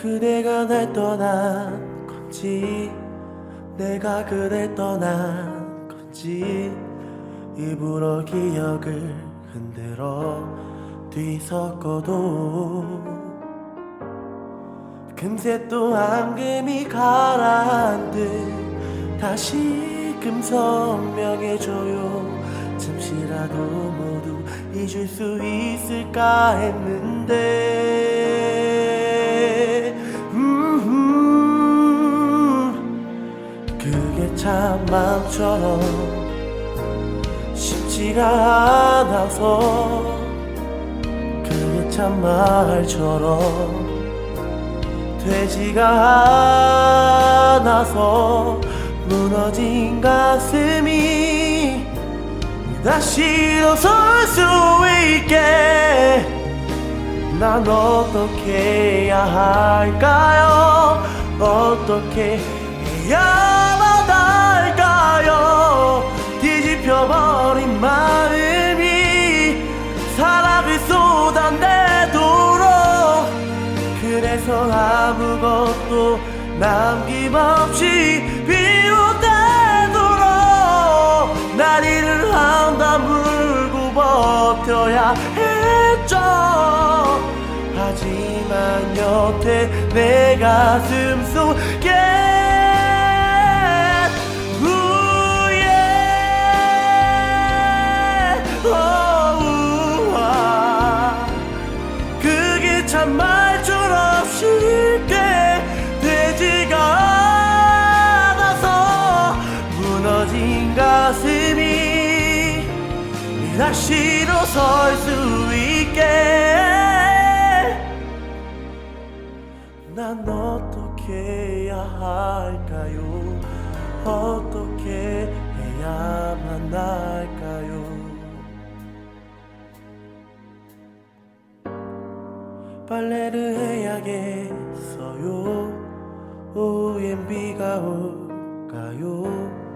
그대가 날 떠난 건지 내가 그댈 떠난 건지 일부러 기억을 흔들어 뒤섞어도 금세 또 앙금이 가라앉듯 다시금 선명해져요. 잠시라도 모두 잊을 수 있을까 했는데 참 마음처럼 쉽지가 않아서 그게 참 말처럼 되지가 않아서 무너진 가슴이 다시 일어설 수 있게 난 어떻게 해야 할까요? 어떻게 해야만 뒤집혀버린 마음이 사랑을 쏟아내도록 그래서 아무것도 남김없이 비웃대도록 날 일을 한다 물고 버텨야 했죠. 하지만 여태 내 가슴 속에 무너진 가슴이 다시 일어설 수 있게. 난 어떻게 해야 할까요? 어떻게 해야만 할까요? 빨래를 해야겠어요? 오후엔 비가 올까요